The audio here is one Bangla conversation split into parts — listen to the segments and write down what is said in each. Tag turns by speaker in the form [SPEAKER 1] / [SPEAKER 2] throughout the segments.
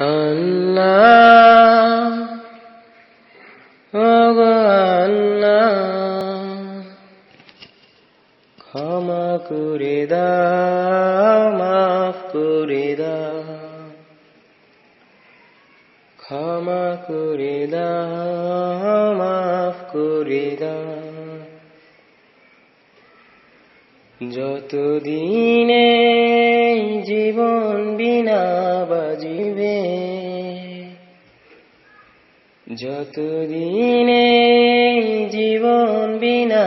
[SPEAKER 1] আল্লাহ আল্লাহ, ক্ষমা করে দাও, মাফ করে দাও, ক্ষমা করে দাও, মাফ করে দাও। যতদিনে যতদিনে জীবন বিনা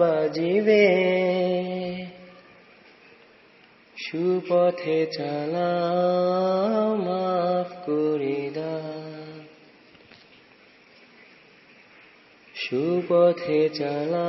[SPEAKER 1] বাজিবে সুপথে চালা মাফ করে সুপথে চালা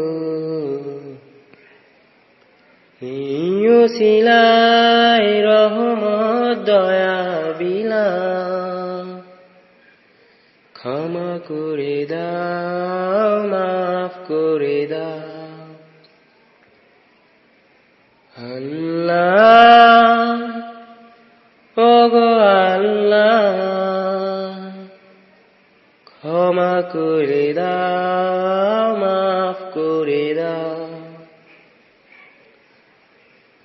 [SPEAKER 1] সিলাই রহমত দয়া বিলা ক্ষমা করে দাও, মাফ করে দাও। আল্লাহ, ওগো আল্লাহ, ক্ষমা করে দাও, মাফ করে দাও।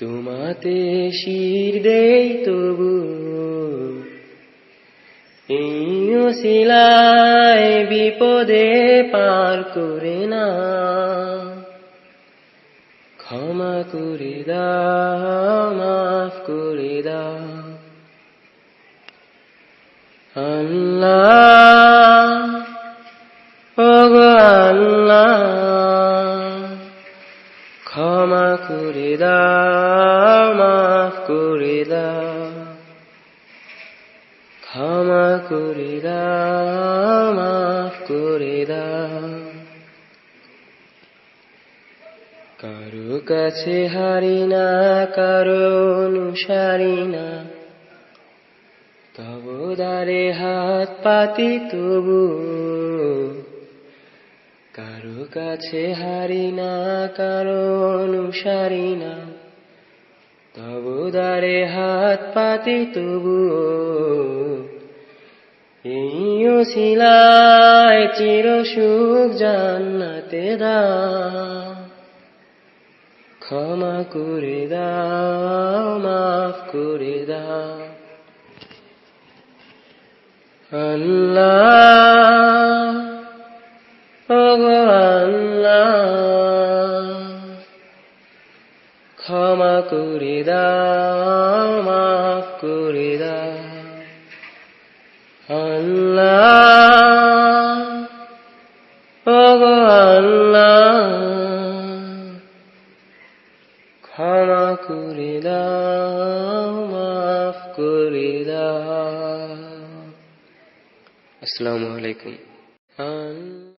[SPEAKER 1] তোমাতে শির দেই তবু। এই শিলায় বিপদে পার করে না। ক্ষমা করে দাও, মাফ করে দাও। আল্লাহ ক্ষমা করে দাও, মাফ করে দাও। ক্ষমা করে দাও, মাফ করে দাও। কারও কাছে হারি না, কারও অনুসারী না। তব দ্বারে হাত পাতি তবু কাছে হারি না কারও অনুসারী না। তব দ্বারে হাত পাতি তবু এই শিলায় চির সুখ জান্নাতে দাও ক্ষমা করে দাও, মাফ করে দাও। আল্লাহ ক্ষমা করে দাও মাফ আল্লাহ ওগো আল্লাহ। ক্ষমা করে দাও মাফ করে দাও আলাইকুম।